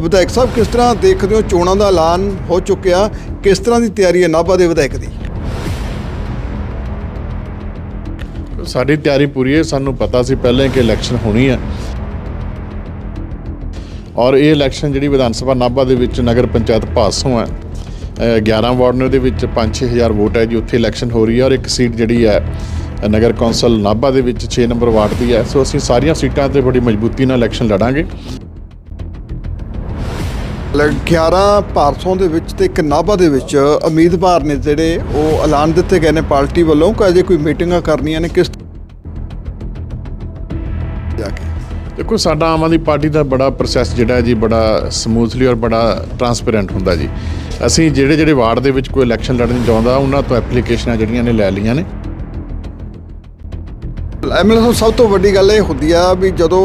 ਵਿਧਾਇਕ ਸਾਹਿਬ ਕਿਸ ਤਰ੍ਹਾਂ ਦੇਖਦੇ ਹੋ ਚੋਣਾਂ ਦਾ ਐਲਾਨ ਹੋ ਚੁੱਕਿਆ? ਕਿਸ ਤਰ੍ਹਾਂ ਦੀ ਤਿਆਰੀ ਹੈ ਨਾਭਾ ਦੇ ਵਿਧਾਇਕ ਦੀ? ਸਾਡੀ ਤਿਆਰੀ ਪੂਰੀ ਹੈ। ਸਾਨੂੰ ਪਤਾ ਸੀ ਪਹਿਲਾਂ ਕਿ ਇਲੈਕਸ਼ਨ ਹੋਣੀ ਹੈ। ਔਰ ਇਹ ਇਲੈਕਸ਼ਨ ਜਿਹੜੀ ਵਿਧਾਨ ਸਭਾ ਨਾਭਾ ਦੇ ਵਿੱਚ ਨਗਰ ਪੰਚਾਇਤ ਪਾਸੋਂ ਹੈ। ਅ, 11 ਵਾਰਡ ਨੇ ਉਹਦੇ ਵਿੱਚ 5-6000 ਵੋਟ ਹੈ ਜੀ। ਉੱਥੇ ਇਲੈਕਸ਼ਨ ਹੋ ਰਹੀ ਹੈ ਔਰ ਇੱਕ ਸੀਟ ਜਿਹੜੀ ਹੈ ਨਗਰ ਕੌਂਸਲ ਨਾਭਾ ਦੇ ਵਿੱਚ 6 ਨੰਬਰ ਵਾਰਡ ਦੀ ਹੈ। ਸੋ ਅਸੀਂ ਸਾਰੀਆਂ ਸੀਟਾਂ ਤੇ ਬੜੀ ਮਜ਼ਬੂਤੀ ਨਾਲ ਇਲੈਕਸ਼ਨ ਲੜਾਂਗੇ। 11 ਭਾਰਤੋਂ ਦੇ ਵਿੱਚ ਤੇ ਇੱਕ ਨਾਭਾ ਦੇ ਵਿੱਚ ਉਮੀਦਵਾਰ ਨੇ ਜਿਹੜੇ ਉਹ ਐਲਾਨ ਦਿੱਤੇ ਗਏ ਨੇ ਪਾਰਟੀ ਵੱਲੋਂ ਕਿ ਅਜੇ ਕੋਈ ਮੀਟਿੰਗਾਂ ਕਰਨੀਆਂ ਨੇ ਕਿਸ ਜਾ ਕੇ। ਦੇਖੋ ਸਾਡਾ ਆਮ ਆਦਮੀ ਪਾਰਟੀ ਦਾ ਬੜਾ ਪ੍ਰੋਸੈਸ ਜਿਹੜਾ ਜੀ ਬੜਾ ਸਮੂਥਲੀ ਔਰ ਬੜਾ ਟਰਾਂਸਪੇਰੈਂਟ ਹੁੰਦਾ ਜੀ। ਅਸੀਂ ਜਿਹੜੇ ਜਿਹੜੇ ਵਾਰਡ ਦੇ ਵਿੱਚ ਕੋਈ ਇਲੈਕਸ਼ਨ ਲੜਨ ਚਾਹੁੰਦਾ ਉਹਨਾਂ ਤੋਂ ਐਪਲੀਕੇਸ਼ਨਾਂ ਜਿਹੜੀਆਂ ਨੇ ਲੈ ਲਈਆਂ ਨੇ। ਐਮਐਲਏ ਸਭ ਤੋਂ ਵੱਡੀ ਗੱਲ ਇਹ ਹੁੰਦੀ ਆ ਵੀ ਜਦੋਂ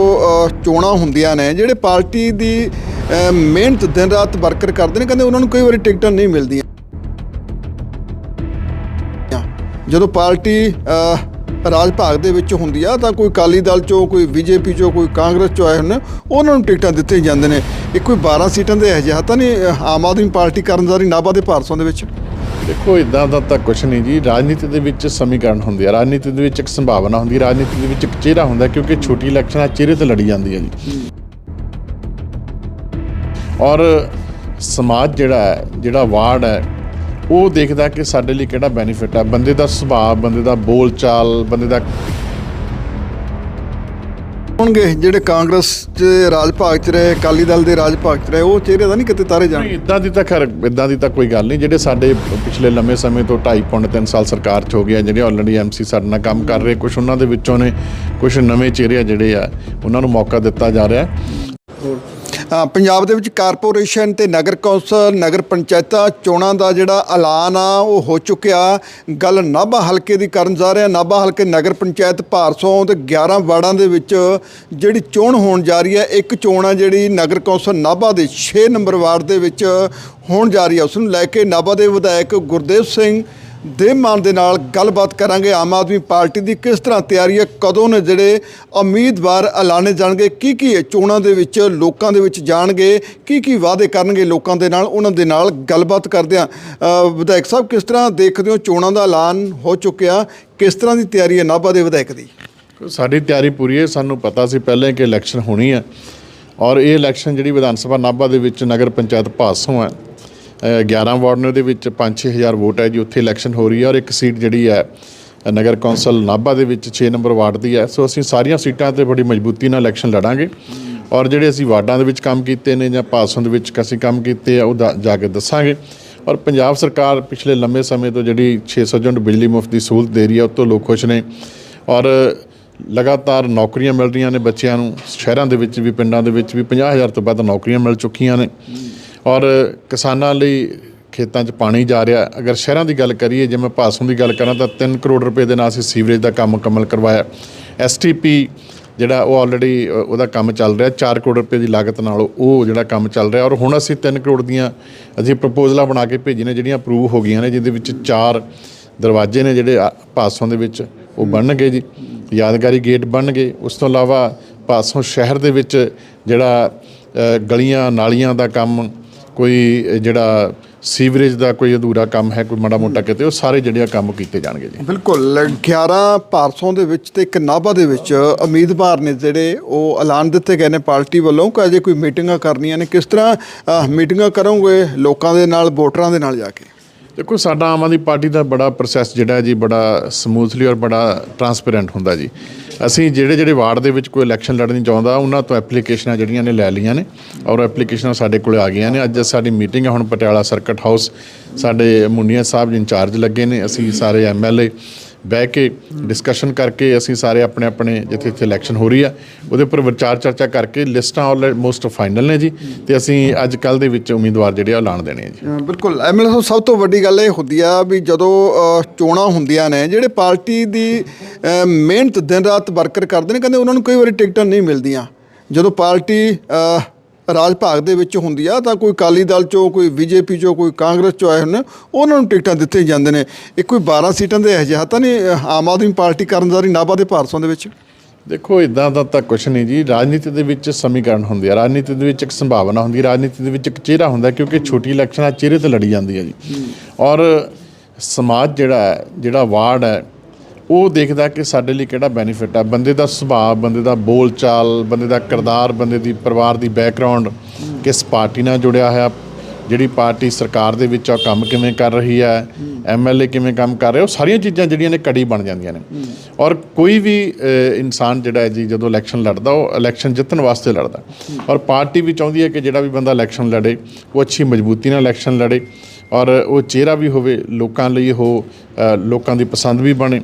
ਚੋਣਾਂ ਹੁੰਦੀਆਂ ਨੇ ਜਿਹੜੇ ਪਾਰਟੀ ਦੀ ਮਿਹਨਤ ਦਿਨ ਰਾਤ ਵਰਕਰ ਕਰਦੇ ਨੇ, ਕਹਿੰਦੇ ਉਹਨਾਂ ਨੂੰ ਕਈ ਵਾਰੀ ਟਿਕਟਾਂ ਨਹੀਂ ਮਿਲਦੀਆਂ। ਜਦੋਂ ਪਾਰਟੀ ਰਾਜ ਭਾਗ ਦੇ ਵਿੱਚ ਹੁੰਦੀ ਆ, ਤਾਂ ਕੋਈ ਅਕਾਲੀ ਦਲ ਚੋਂ, ਕੋਈ ਬੀਜੇਪੀ ਚੋਂ, ਕੋਈ ਕਾਂਗਰਸ ਚੋਂ ਆਏ ਹੁੰਦੇ ਉਹਨਾਂ ਨੂੰ ਟਿਕਟਾਂ ਦਿੱਤੇ ਜਾਂਦੇ ਨੇ। ਇਹ ਕੋਈ 12 ਸੀਟਾਂ ਦੇ ਅਜਿਹਾ ਤਾਂ ਨਹੀਂ ਆਮ ਆਦਮੀ ਪਾਰਟੀ ਕਰਨਦਾਰੀ ਨਾਭਾ ਦੇ ਭਾਰਤੋਂ ਦੇ ਵਿੱਚ। ਦੇਖੋ ਇਦਾਂ ਦਾ ਤਾਂ ਕੁਝ ਨਹੀਂ ਜੀ। ਰਾਜਨੀਤੀ ਦੇ ਵਿੱਚ ਸਮੀਕਰਨ ਹੁੰਦੀ ਹੈ ਰਾਜਨੀਤੀ ਦੇ ਵਿੱਚ ਇੱਕ ਸੰਭਾਵਨਾ ਹੁੰਦੀ ਹੈ ਰਾਜਨੀਤੀ ਦੇ ਵਿੱਚ ਇੱਕ ਚਿਹਰਾ ਹੁੰਦਾ, ਕਿਉਂਕਿ ਛੋਟੀ ਇਲੈਕਸ਼ਨਾਂ ਚਿਹਰੇ ਤੇ ਲੜੀ ਜਾਂਦੀ ਹੈ ਜੀ। ਔਰ ਸਮਾਜ ਜਿਹੜਾ ਹੈ ਜਿਹੜਾ ਵਾਰਡ ਹੈ ਉਹ ਦੇਖਦਾ ਕਿ ਸਾਡੇ ਲਈ ਕਿਹੜਾ ਬੈਨੀਫਿਟ ਹੈ। ਬੰਦੇ ਦਾ ਸੁਭਾਅ ਬੰਦੇ ਦਾ ਬੋਲ ਚਾਲ ਬੰਦੇ ਦਾ ਹੋਣਗੇ ਜਿਹੜੇ ਕਾਂਗਰਸ ਚ ਰਾਜ ਭਾਗ ਚ ਰਹੇ ਅਕਾਲੀ ਦਲ ਦੇ ਰਾਜ ਭਾਗ ਚ ਰਹੇ ਉਹ ਚਿਹਰੇ ਤਾਂ ਨਹੀਂ ਕਿਤੇ ਤਾਰੇ ਜਾਣ ਇਦਾਂ ਦੀ ਤਾਂ ਖੈਰ ਇਦਾਂ ਦੀ ਤਾਂ ਕੋਈ ਗੱਲ ਨਹੀਂ। ਜਿਹੜੇ ਸਾਡੇ ਪਿਛਲੇ ਲੰਮੇ ਸਮੇਂ ਤੋਂ 2.5 ਪੌਣੇ 3 ਸਾਲ ਸਰਕਾਰ 'ਚ ਹੋ ਗਿਆ ਜਿਹੜੇ ਆਲਰੇਡੀ ਐਮਸੀ ਸਾਡੇ ਨਾਲ ਕੰਮ ਕਰ ਰਹੇ ਕੁਝ ਉਹਨਾਂ ਦੇ ਵਿੱਚੋਂ ਨੇ ਕੁਝ ਨਵੇਂ ਚਿਹਰੇ ਆ ਜਿਹੜੇ ਆ ਉਹਨਾਂ ਨੂੰ ਮੌਕਾ ਦਿੱਤਾ ਜਾ ਰਿਹਾ। ਹੈ ਅ, ਪੰਜਾਬ ਦੇ ਵਿੱਚ ਕਾਰਪੋਰੇਸ਼ਨ ਤੇ ਨਗਰ ਕੌਂਸਲ, ਨਗਰ ਪੰਚਾਇਤਾਂ ਚੋਣਾਂ ਦਾ ਜਿਹੜਾ ਐਲਾਨ ਆ, ਉਹ ਹੋ ਚੁੱਕਿਆ। ਗੱਲ ਨਾਭਾ ਹਲਕੇ ਦੀ ਕਰਨ ਜਾ ਰਿਹਾ। ਨਾਭਾ ਹਲਕੇ ਨਗਰ ਪੰਚਾਇਤ ਭਾਰਸੋਂ ਤੇ 11 ਵਾਰਡਾਂ ਦੇ ਵਿੱਚ ਜਿਹੜੀ ਚੋਣ ਹੋਣ ਜਾ ਰਹੀ ਹੈ, ਇੱਕ ਚੋਣ ਆ ਜਿਹੜੀ ਨਗਰ ਕੌਂਸਲ ਨਾਭਾ ਦੇ 6 ਨੰਬਰ ਵਾਰਡ ਦੇ ਵਿੱਚ ਹੋਣ ਜਾ ਰਹੀ ਹੈ। ਉਸ ਨੂੰ ਲੈ ਕੇ ਨਾਭਾ ਦੇ ਵਿਧਾਇਕ ਗੁਰਦੇਵ ਸਿੰਘ ਦੇ ਮਾਨ ਦੇ ਨਾਲ ਗੱਲਬਾਤ ਕਰਾਂਗੇ ਆਮ ਆਦਮੀ ਪਾਰਟੀ ਦੀ ਕਿਸ ਤਰ੍ਹਾਂ ਤਿਆਰੀ ਹੈ, ਕਦੋਂ ਨੇ ਜਿਹੜੇ ਉਮੀਦਵਾਰ ਐਲਾਨੇ ਜਾਣਗੇ, ਕੀ ਕੀ ਇਹ ਚੋਣਾਂ ਦੇ ਵਿੱਚ, ਲੋਕਾਂ ਦੇ ਵਿੱਚ ਜਾਣਗੇ, ਕੀ ਕੀ ਵਾਅਦੇ ਕਰਨਗੇ ਲੋਕਾਂ ਦੇ ਨਾਲ, ਉਹਨਾਂ ਦੇ ਨਾਲ ਗੱਲਬਾਤ ਕਰਦੇ ਆ ਵਿਧਾਇਕ ਸਾਹਿਬ, ਕਿਸ ਤਰ੍ਹਾਂ ਦੇਖਦੇ ਹੋ ਚੋਣਾਂ ਦਾ ਐਲਾਨ ਹੋ ਚੁੱਕਿਆ? ਕਿਸ ਤਰ੍ਹਾਂ ਦੀ ਤਿਆਰੀ ਹੈ ਨਾਭਾ ਦੇ ਵਿਧਾਇਕ ਦੀ? ਸਾਡੀ ਤਿਆਰੀ ਪੂਰੀ ਹੈ, ਸਾਨੂੰ ਪਤਾ ਸੀ ਪਹਿਲਾਂ ਕਿ ਇਲੈਕਸ਼ਨ ਹੋਣੀ ਹੈ ਔਰ ਇਹ ਇਲੈਕਸ਼ਨ ਜਿਹੜੀ ਵਿਧਾਨ ਸਭਾ ਨਾਭਾ ਦੇ ਵਿੱਚ ਨਗਰ ਪੰਚਾਇਤ ਪਾਸੋਂ ਹੈ 11 ਵਾਰਡ ਨੇ ਉਹਦੇ ਵਿੱਚ 5-6000 ਵੋਟ ਹੈ ਜੀ, ਉੱਥੇ ਇਲੈਕਸ਼ਨ ਹੋ ਰਹੀ ਹੈ ਔਰ ਇੱਕ ਸੀਟ ਜਿਹੜੀ ਹੈ ਨਗਰ ਕੌਂਸਲ ਨਾਭਾ ਦੇ ਵਿੱਚ 6 ਨੰਬਰ ਵਾਰਡ ਦੀ ਹੈ। ਸੋ ਅਸੀਂ ਸਾਰੀਆਂ ਸੀਟਾਂ ਤੇ ਬੜੀ ਮਜ਼ਬੂਤੀ ਨਾਲ ਇਲੈਕਸ਼ਨ ਲੜਾਂਗੇ ਔਰ ਜਿਹੜੇ ਅਸੀਂ ਵਾਰਡਾਂ ਦੇ ਵਿੱਚ ਕੰਮ ਕੀਤੇ ਨੇ ਜਾਂ ਭਾਸੋਂ ਦੇ ਵਿੱਚ ਅਸੀਂ ਕੰਮ ਕੀਤੇ ਆ ਉਹ ਦਾ- ਜਾ ਕੇ ਦੱਸਾਂਗੇ। ਔਰ ਪੰਜਾਬ ਸਰਕਾਰ ਪਿਛਲੇ ਲੰਮੇ ਸਮੇਂ ਤੋਂ ਜਿਹੜੀ 600 ਯੂਨਿਟ ਬਿਜਲੀ ਮੁਫਤ ਦੀ ਸਹੂਲਤ ਦੇ ਰਹੀ ਹੈ, ਉਹ ਤੋਂ ਲੋਕ ਖੁਸ਼ ਨੇ ਔਰ ਲਗਾਤਾਰ ਨੌਕਰੀਆਂ ਮਿਲ ਰਹੀਆਂ ਨੇ ਬੱਚਿਆਂ ਨੂੰ, ਸ਼ਹਿਰਾਂ ਦੇ ਵਿੱਚ ਵੀ, ਪਿੰਡਾਂ ਦੇ ਵਿੱਚ ਵੀ 50000 ਤੋਂ ਵੱਧ ਨੌਕਰੀਆਂ ਮਿਲ ਚੁੱਕੀਆਂ ਨੇ। ਔਰ ਕਿਸਾਨਾਂ ਲਈ ਖੇਤਾਂ 'ਚ ਪਾਣੀ ਜਾ ਰਿਹਾ। ਅਗਰ ਸ਼ਹਿਰਾਂ ਦੀ ਗੱਲ ਕਰੀਏ, ਜੇ ਮੈਂ ਭਾਸੋਂ ਦੀ ਗੱਲ ਕਰਾਂ ਤਾਂ 3 ਕਰੋੜ ਰੁਪਏ ਦੇ ਨਾਲ ਅਸੀਂ ਸੀਵਰੇਜ ਦਾ ਕੰਮ ਮੁਕੰਮਲ ਕਰਵਾਇਆ। ਐਸਟੀਪੀ ਜਿਹੜਾ ਉਹ ਆਲਰੇਡੀ ਉਹਦਾ ਕੰਮ ਚੱਲ ਰਿਹਾ। 4 ਕਰੋੜ ਰੁਪਏ ਦੀ ਲਾਗਤ ਨਾਲ ਉਹ ਜਿਹੜਾ ਕੰਮ ਚੱਲ ਰਿਹਾ। ਔਰ ਹੁਣ ਅਸੀਂ 3 ਕਰੋੜ ਦੀਆਂ ਅਸੀਂ ਪ੍ਰਪੋਜ਼ਲਾਂ ਬਣਾ ਕੇ ਭੇਜੀ ਨੇ, ਜਿਹੜੀਆਂ ਅਪਰੂਵ ਹੋ ਗਈਆਂ ਨੇ, ਜਿਹਦੇ ਵਿੱਚ ਚਾਰ ਦਰਵਾਜ਼ੇ ਨੇ ਜਿਹੜੇ ਪਾਸੋਂ ਦੇ ਵਿੱਚ ਉਹ ਬਣਨਗੇ ਜੀ। ਯਾਦਗਾਰੀ ਗੇਟ ਬਣਨਗੇ ਉਸ ਤੋਂ ਇਲਾਵਾ ਪਾਸੋਂ ਸ਼ਹਿਰ ਦੇ ਵਿੱਚ ਜਿਹੜਾ ਗਲੀਆਂ ਨਾਲੀਆਂ ਦਾ ਕੰਮ ਕੋਈ ਜਿਹੜਾ ਸੀਵਰੇਜ ਦਾ ਕੋਈ ਅਧੂਰਾ ਕੰਮ ਹੈ, ਕੋਈ ਮਾੜਾ ਮੋਟਾ ਕਿਤੇ, ਉਹ ਸਾਰੇ ਜਿਹੜੇ ਕੰਮ ਕੀਤੇ ਜਾਣਗੇ ਜੀ। ਬਿਲਕੁਲ 11 ਭਾਰਸੋਂ ਦੇ ਵਿੱਚ ਤੇ ਇੱਕ ਨਾਭਾ ਦੇ ਵਿੱਚ ਉਮੀਦਵਾਰ ਨੇ ਜਿਹੜੇ, ਉਹ ਐਲਾਨ ਦਿੱਤੇ ਗਏ ਨੇ ਪਾਰਟੀ ਵੱਲੋਂ ਕਿ ਅਜੇ ਕੋਈ ਮੀਟਿੰਗਾਂ ਕਰਨੀਆਂ ਨੇ। ਕਿਸ ਤਰ੍ਹਾਂ ਮੀਟਿੰਗਾਂ ਕਰੋਗੇ ਲੋਕਾਂ ਦੇ ਨਾਲ, ਵੋਟਰਾਂ ਦੇ ਨਾਲ ਜਾ ਕੇ? ਦੇਖੋ, ਸਾਡਾ ਆਮ ਆਦਮੀ ਪਾਰਟੀ ਦਾ ਬੜਾ ਪ੍ਰੋਸੈਸ ਜਿਹੜਾ ਜੀ, ਬੜਾ ਸਮੂਥਲੀ ਔਰ ਬੜਾ ਟਰਾਂਸਪੇਰੈਂਟ ਹੁੰਦਾ ਜੀ। ਅਸੀਂ ਜਿਹੜੇ ਜਿਹੜੇ ਵਾਰਡ ਦੇ ਵਿੱਚ ਕੋਈ ਇਲੈਕਸ਼ਨ ਲੜਨੀ ਚਾਹੁੰਦਾ, ਉਹਨਾਂ ਤੋਂ ਐਪਲੀਕੇਸ਼ਨਾਂ ਜਿਹੜੀਆਂ ਨੇ ਲੈ ਲਈਆਂ ਨੇ ਔਰ ਐਪਲੀਕੇਸ਼ਨਾਂ ਸਾਡੇ ਕੋਲੇ ਆ ਗਈਆਂ ਨੇ। ਅੱਜ ਸਾਡੀ ਮੀਟਿੰਗ ਹੈ, ਹੁਣ ਪਟਿਆਲਾ ਸਰਕਟ ਹਾਊਸ ਸਾਡੇ ਮੁੰਨੀਆ ਸਾਹਿਬ ਇੰਚਾਰਜ ਲੱਗੇ ਨੇ। ਅਸੀਂ ਸਾਰੇ ਐਮਐਲਏ ਬਹਿ ਕੇ ਡਿਸਕਸ਼ਨ ਕਰਕੇ ਅਸੀਂ ਸਾਰੇ ਆਪਣੇ ਆਪਣੇ ਜਿੱਥੇ ਇੱਥੇ ਇਲੈਕਸ਼ਨ ਹੋ ਰਹੀ ਆ ਉਹਦੇ ਉੱਪਰ ਵਿਚਾਰ ਚਰਚਾ ਕਰਕੇ ਲਿਸਟਾਂ ਆਲਮੋਸਟ ਫਾਈਨਲ ਨੇ ਜੀ ਤੇ ਅਸੀਂ ਅੱਜ ਕੱਲ ਦੇ ਵਿੱਚ ਉਮੀਦਵਾਰ ਜਿਹੜੇ ਆ ਉਹ ਐਲਾਨ ਦੇਣੇ ਆ ਜੀ। ਅ, ਬਿਲਕੁਲ ਐਮਐਲਏ ਸਾਹਿਬ ਸਭ ਤੋਂ ਵੱਡੀ ਗੱਲ ਇਹ ਹੁੰਦੀ ਆ ਵੀ ਜਦੋਂ ਚੋਣਾਂ ਹੁੰਦੀਆਂ ਨੇ ਜਿਹੜੇ ਪਾਰਟੀ ਦੀ ਮਿਹਨਤ ਦਿਨ ਰਾਤ ਵਰਕਰ ਕਰਦੇ ਨੇ ਕਹਿੰਦੇ ਉਹਨਾਂ ਨੂੰ ਕਈ ਵਾਰੀ ਟਿਕਟਾਂ ਨਹੀਂ ਮਿਲਦੀਆਂ। ਜਦੋਂ ਪਾਰਟੀ ਰਾਜ ਭਾਗ ਦੇ ਵਿੱਚ ਹੁੰਦੀ ਆ ਤਾਂ ਕੋਈ ਅਕਾਲੀ ਦਲ ਚੋਂ ਕੋਈ ਬੀਜੇਪੀ ਚੋਂ ਕੋਈ ਕਾਂਗਰਸ ਚੋਂ ਆਏ ਹੁੰਦੇ ਉਹਨਾਂ ਨੂੰ ਟਿਕਟਾਂ ਦਿੱਤੀਆਂ ਜਾਂਦੇ ਨੇ। ਇਹ ਕੋਈ 12 ਸੀਟਾਂ ਦੇ ਅਜਿਹਾ ਤਾਂ ਨਹੀਂ ਆਮ ਆਦਮੀ ਪਾਰਟੀ ਕਰਨਦਾਰੀ ਨਾਭਾ ਦੇ ਭਾਰਸੋਂ ਦੇ ਵਿੱਚ? ਦੇਖੋ ਇਦਾਂ ਦਾ ਤਾਂ ਕੁਛ ਨਹੀਂ ਜੀ। ਰਾਜਨੀਤੀ ਦੇ ਵਿੱਚ ਸਮੀਕਰਨ ਹੁੰਦੇ ਆ। ਰਾਜਨੀਤੀ ਦੇ ਵਿੱਚ ਇੱਕ ਸੰਭਾਵਨਾ ਹੁੰਦੀ ਹੈ ਰਾਜਨੀਤੀ ਦੇ ਵਿੱਚ ਇੱਕ ਚਿਹਰਾ ਹੁੰਦਾ ਕਿਉਂਕਿ ਛੋਟੀ ਇਲੈਕਸ਼ਨ ਚਿਹਰੇ ਤੇ ਲੜੀ ਜਾਂਦੀ ਹੈ ਜੀ। ਔਰ ਸਮਾਜ ਜਿਹੜਾ ਹੈ ਜਿਹੜਾ ਵਾਰਡ ਹੈ ਉਹ ਦੇਖਦਾ ਕਿ ਸਾਡੇ ਲਈ ਕਿਹੜਾ ਬੈਨੀਫਿਟ ਆ। ਬੰਦੇ ਦਾ ਸੁਭਾਅ, ਬੰਦੇ ਦਾ ਬੋਲਚਾਲ, ਬੰਦੇ ਦਾ ਕਿਰਦਾਰ, ਬੰਦੇ ਦੀ ਪਰਿਵਾਰ ਦੀ ਬੈਕਗ੍ਰਾਉਂਡ ਕਿਸ ਪਾਰਟੀ ਨਾਲ ਜੁੜਿਆ ਹੋਇਆ, ਜਿਹੜੀ ਪਾਰਟੀ ਸਰਕਾਰ ਦੇ ਵਿੱਚ ਆ ਉਹ ਕੰਮ ਕਿਵੇਂ ਕਰ ਰਹੀ ਹੈ ਐਮਐਲਏ ਕਿਵੇਂ ਕੰਮ ਕਰ ਰਿਹਾ, ਉਹ ਸਾਰੀਆਂ ਚੀਜ਼ਾਂ ਜਿਹੜੀਆਂ ਨੇ ਕੜੀ ਬਣ ਜਾਂਦੀਆਂ ਨੇ। ਔਰ ਕੋਈ ਵੀ ਇਨਸਾਨ ਜਿਹੜਾ ਹੈ ਜੀ, ਜਦੋਂ ਇਲੈਕਸ਼ਨ ਲੜਦਾ, ਉਹ ਇਲੈਕਸ਼ਨ ਜਿੱਤਣ ਵਾਸਤੇ ਲੜਦਾ। ਔਰ ਪਾਰਟੀ ਵੀ ਚਾਹੁੰਦੀ ਹੈ ਕਿ ਜਿਹੜਾ ਵੀ ਬੰਦਾ ਇਲੈਕਸ਼ਨ ਲੜੇ, ਉਹ ਅੱਛੀ ਮਜ਼ਬੂਤੀ ਨਾਲ ਇਲੈਕਸ਼ਨ ਲੜੇ। ਔਰ ਉਹ ਚਿਹਰਾ ਵੀ ਹੋਵੇ ਲੋਕਾਂ ਲਈ ਉਹ ਲੋਕਾਂ ਦੀ ਪਸੰਦ ਵੀ ਬਣੇ।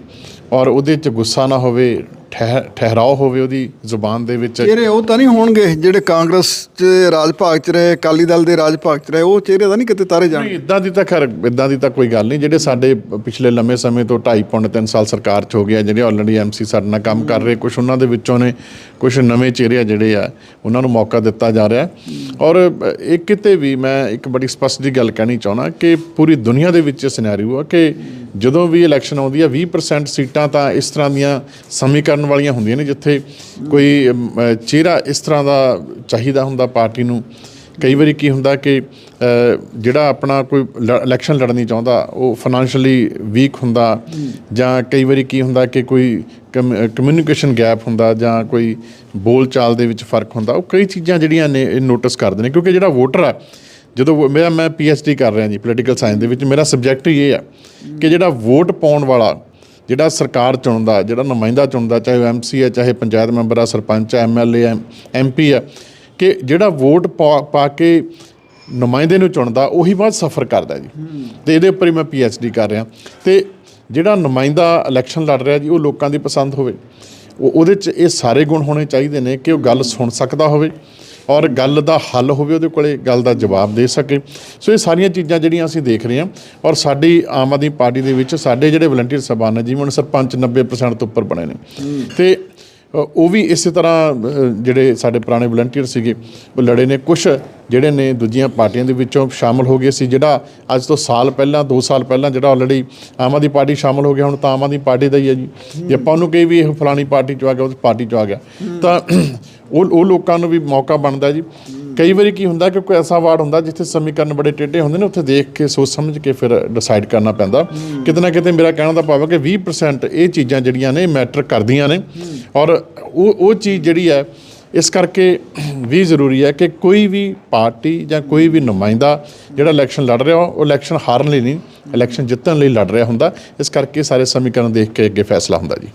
ਔਰ ਉਹਦੇ 'ਚ ਗੁੱਸਾ ਨਾ ਹੋਵੇ ਠਹਿ- ਠਹਿਰਾਓ ਹੋਵੇ ਉਹਦੀ ਜ਼ੁਬਾਨ ਦੇ ਵਿੱਚ। ਚਿਹਰੇ ਉਹ ਤਾਂ ਨਹੀਂ ਹੋਣਗੇ ਜਿਹੜੇ ਕਾਂਗਰਸ 'ਚ ਰਾਜ ਭਾਗ 'ਚ ਰਹੇ ਅਕਾਲੀ ਦਲ ਦੇ ਰਾਜ ਭਾਗ 'ਚ ਰਹੇ ਉਹ ਚਿਹਰੇ ਤਾਂ ਨਹੀਂ ਕਿਤੇ ਤਾਰੇ ਜਾਣ ਨਹੀਂ ਇਦਾਂ ਦੀ ਤਾਂ ਖੈਰ ਇਦਾਂ ਦੀ ਤਾਂ ਕੋਈ ਗੱਲ ਨਹੀਂ। ਜਿਹੜੇ ਸਾਡੇ ਪਿਛਲੇ ਲੰਮੇ ਸਮੇਂ ਤੋਂ 2.5 ਪੌਣੇ 3 ਸਾਲ ਸਰਕਾਰ 'ਚ ਹੋ ਗਿਆ ਜਿਹੜੇ ਆਲਰੇਡੀ ਐਮਸੀ ਸਾਡੇ ਨਾਲ ਕੰਮ ਕਰ ਰਹੇ ਕੁਝ ਉਹਨਾਂ ਦੇ ਵਿੱਚੋਂ ਨੇ ਕੁਝ ਨਵੇਂ ਚਿਹਰੇ ਆ ਜਿਹੜੇ ਆ ਉਹਨਾਂ ਨੂੰ ਮੌਕਾ ਦਿੱਤਾ ਜਾ ਰਿਹਾ। ਔਰ ਇਹ ਕਿਤੇ ਵੀ ਮੈਂ ਇੱਕ ਬੜੀ ਸਪਸ਼ਟ ਜੀ ਗੱਲ ਕਹਿਣੀ ਚਾਹੁੰਦਾ ਕਿ ਪੂਰੀ ਦੁਨੀਆ ਦੇ ਵਿੱਚ ਸਿਨੈਰੀਓ ਆ ਕਿ ਜਦੋਂ ਵੀ ਇਲੈਕਸ਼ਨ ਆਉਂਦੀ ਆ 20% ਸੀਟਾਂ ਤਾਂ ਇਸ ਤਰ੍ਹਾਂ ਦੀਆਂ ਸਮੀਕਰਨ ਵਾਲੀਆਂ ਹੁੰਦੀਆਂ ਨੇ, ਜਿੱਥੇ ਕੋਈ ਚਿਹਰਾ ਇਸ ਤਰ੍ਹਾਂ ਦਾ ਚਾਹੀਦਾ ਹੁੰਦਾ ਪਾਰਟੀ ਨੂੰ। ਕਈ ਵਾਰੀ ਕੀ ਹੁੰਦਾ ਕਿ ਜਿਹੜਾ ਆਪਣਾ ਕੋਈ ਲ- ਇਲੈਕਸ਼ਨ ਲੜਨੀ ਚਾਹੁੰਦਾ, ਉਹ ਫਾਈਨੈਂਸ਼ੀਅਲੀ ਵੀਕ ਹੁੰਦਾ। ਜਾਂ ਕਈ ਵਾਰੀ ਕੀ ਹੁੰਦਾ ਕਿ ਕੋਈ ਕਮਿਊਨੀਕੇਸ਼ਨ ਗੈਪ ਹੁੰਦਾ ਜਾਂ ਕੋਈ ਬੋਲਚਾਲ ਦੇ ਵਿੱਚ ਫ਼ਰਕ ਹੁੰਦਾ। ਉਹ ਕਈ ਚੀਜ਼ਾਂ ਜਿਹੜੀਆਂ ਨੇ, ਇਹ ਨੋਟਿਸ ਕਰਦੇ ਨੇ, ਕਿਉਂਕਿ ਜਿਹੜਾ ਵੋਟਰ ਆ ਜਦੋਂ ਵੋ- ਮੇਰਾ ਮੈਂ ਡੀ ਕਰ ਰਿਹਾ ਜੀ ਪੋਲੀਟੀਕਲ ਸਾਇੰਸ ਦੇ ਵਿੱਚ, ਮੇਰਾ ਸਬਜੈਕਟ ਹੀ ਇਹ ਆ ਕਿ ਜਿਹੜਾ ਵੋਟ ਪਾਉਣ ਵਾਲਾ, ਜਿਹੜਾ ਸਰਕਾਰ ਚੁਣਦਾ, ਜਿਹੜਾ ਨੁਮਾਇੰਦਾ ਚੁਣਦਾ, ਚਾਹੇ ਉਹ ਐਮਸੀ ਹੈ ਚਾਹੇ ਪੰਚਾਇਤ ਮੈਂਬਰ ਆ, ਸਰਪੰਚ ਆ ਐਮਐਲਏ ਆ ਐਮਪੀ ਆ, ਕਿ ਜਿਹੜਾ ਵੋਟ ਪਾ ਪਾ ਕੇ ਨੁਮਾਇੰਦੇ ਨੂੰ ਚੁਣਦਾ, ਉਹੀ ਬਾਅਦ ਸਫਰ ਕਰਦਾ ਜੀ। ਤੇ ਇਹਦੇ ਉੱਪਰ ਹੀ ਮੈਂ ਡੀ ਕਰ ਰਿਹਾ। ਤੇ ਜਿਹੜਾ ਨੁਮਾਇੰਦਾ ਇਲੈਕਸ਼ਨ ਲੜ ਰਿਹਾ ਜੀ, ਉਹ ਲੋਕਾਂ ਦੀ ਪਸੰਦ ਹੋਵੇ। ਉਹ ਉਹਦੇ 'ਚ ਇਹ ਸਾਰੇ ਗੁਣ ਹੋਣੇ ਚਾਹੀਦੇ ਨੇ ਕਿ ਉਹ ਗੱਲ ਸੁਣ ਸਕਦਾ ਹੋਵੇ। ਔਰ ਗੱਲ ਦਾ ਹੱਲ ਹੋਵੇ ਉਹਦੇ ਕੋਲੇ ਗੱਲ ਦਾ ਜਵਾਬ ਦੇ ਸਕੇ। ਸੋ ਇਹ ਸਾਰੀਆਂ ਚੀਜ਼ਾਂ ਜਿਹੜੀਆਂ ਅਸੀਂ ਦੇਖ ਰਹੇ ਹਾਂ ਔਰ ਸਾਡੀ ਆਮ ਆਦਮੀ ਪਾਰਟੀ ਦੇ ਵਿੱਚ ਸਾਡੇ ਜਿਹੜੇ ਵਲੰਟੀਅਰ ਸਭਾ ਨੇ ਜਿਵੇਂ ਹੁਣ ਸਰਪੰਚ 90% ਤੋਂ ਉੱਪਰ ਬਣੇ ਨੇ। ਤੇ ਉਹ ਵੀ ਇਸੇ ਤਰ੍ਹਾਂ ਜਿਹੜੇ ਸਾਡੇ ਪੁਰਾਣੇ ਵਲੰਟੀਅਰ ਸੀਗੇ, ਉਹ ਲੜੇ ਨੇ ਕੁਝ ਜਿਹੜੇ ਨੇ ਦੂਜੀਆਂ ਪਾਰਟੀਆਂ ਦੇ ਵਿੱਚੋਂ ਸ਼ਾਮਲ ਹੋ ਗਏ ਸੀ, ਜਿਹੜਾ ਅੱਜ ਤੋਂ ਸਾਲ ਪਹਿਲਾਂ 2 ਸਾਲ ਪਹਿਲਾਂ ਜਿਹੜਾ ਆਲਰੇਡੀ ਆਮ ਆਦਮੀ ਪਾਰਟੀ ਸ਼ਾਮਲ ਹੋ ਗਿਆ, ਹੁਣ ਤਾਂ ਆਮ ਆਦਮੀ ਪਾਰਟੀ ਦਾ ਹੀ ਹੈ ਜੀ। ਜੇ ਆਪਾਂ ਉਹਨੂੰ ਕਹੀ ਵੀ ਇਹ ਫਲਾਣੀ ਪਾਰਟੀ ਚੋਂ ਆ ਗਿਆ, ਉਹ ਪਾਰਟੀ ਚੋਂ ਆ ਗਿਆ। ਤਾਂ ਉਹ ਉਹ ਲੋਕਾਂ ਨੂੰ ਵੀ ਮੌਕਾ ਬਣਦਾ ਜੀ। ਕਈ ਵਾਰੀ ਕੀ ਹੁੰਦਾ ਕਿ ਕੋਈ ਐਸਾ ਵਾਰਡ ਹੁੰਦਾ ਜਿੱਥੇ ਸਮੀਕਰਨ ਬੜੇ ਟੇਢੇ ਹੁੰਦੇ ਨੇ ਉੱਥੇ ਦੇਖ ਕੇ ਸੋਚ ਸਮਝ ਕੇ ਫਿਰ ਡਿਸਾਈਡ ਕਰਨਾ ਪੈਂਦਾ। ਕਿਤੇ ਨਾ ਕਿਤੇ ਮੇਰਾ ਕਹਿਣ ਦਾ ਭਾਵ ਹੈ ਕਿ 20% ਇਹ ਚੀਜ਼ਾਂ ਜਿਹੜੀਆਂ ਨੇ ਮੈਟਰ ਕਰਦੀਆਂ ਨੇ। ਔਰ ਉਹ ਉਹ ਚੀਜ਼ ਜਿਹੜੀ ਹੈ ਇਸ ਕਰਕੇ ਵੀ ਜ਼ਰੂਰੀ ਹੈ ਕਿ ਕੋਈ ਵੀ ਪਾਰਟੀ ਜਾਂ ਕੋਈ ਵੀ ਨੁਮਾਇੰਦਾ ਜਿਹੜਾ ਇਲੈਕਸ਼ਨ ਲੜ ਰਿਹਾ ਉਹ ਇਲੈਕਸ਼ਨ ਹਾਰਨ ਲਈ ਨਹੀਂ ਇਲੈਕਸ਼ਨ ਜਿੱਤਣ ਲਈ ਲੜ ਰਿਹਾ ਹੁੰਦਾ। ਇਸ ਕਰਕੇ ਸਾਰੇ ਸਮੀਕਰਨ ਦੇਖ ਕੇ ਅੱਗੇ ਫੈਸਲਾ ਹੁੰਦਾ ਜੀ।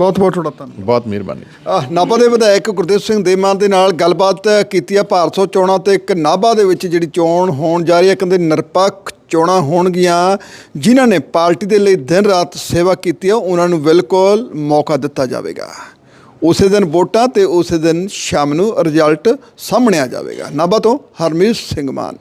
ਬਹੁਤ ਬਹੁਤ ਤੁਹਾਡਾ ਧੰਨਵਾਦ। ਬਹੁਤ ਮਿਹਰਬਾਨੀ। ਆਹ, ਨਾਭਾ ਦੇ ਵਿਧਾਇਕ ਗੁਰਦੇਵ ਸਿੰਘ ਦੇਮਾਨ ਦੇ ਨਾਲ ਗੱਲਬਾਤ ਕੀਤੀ ਆ ਭਾਰਤ ਸੌ ਚੋਣਾਂ ਤੇ ਇੱਕ ਨਾਭਾ ਦੇ ਵਿੱਚ ਜਿਹੜੀ ਚੋਣ ਹੋਣ ਜਾ ਰਹੀ ਹੈ ਕਹਿੰਦੇ ਨਿਰਪੱਖ ਚੋਣਾਂ ਹੋਣਗੀਆਂ ਜਿਨ੍ਹਾਂ ਨੇ ਪਾਰਟੀ ਦੇ ਲਈ ਦਿਨ ਰਾਤ ਸੇਵਾ ਕੀਤੀ ਆ ਉਹਨਾਂ ਨੂੰ ਬਿਲਕੁਲ ਮੌਕਾ ਦਿੱਤਾ ਜਾਵੇਗਾ। ਉਸੇ ਦਿਨ ਵੋਟਾਂ ਤੇ ਉਸੇ ਦਿਨ ਸ਼ਾਮ ਨੂੰ ਰਿਜ਼ਲਟ ਸਾਹਮਣੇ ਆ ਜਾਵੇਗਾ। ਨਾਭਾ ਤੋਂ ਹਰਮੀਤ ਸਿੰਘ ਮਾਨ।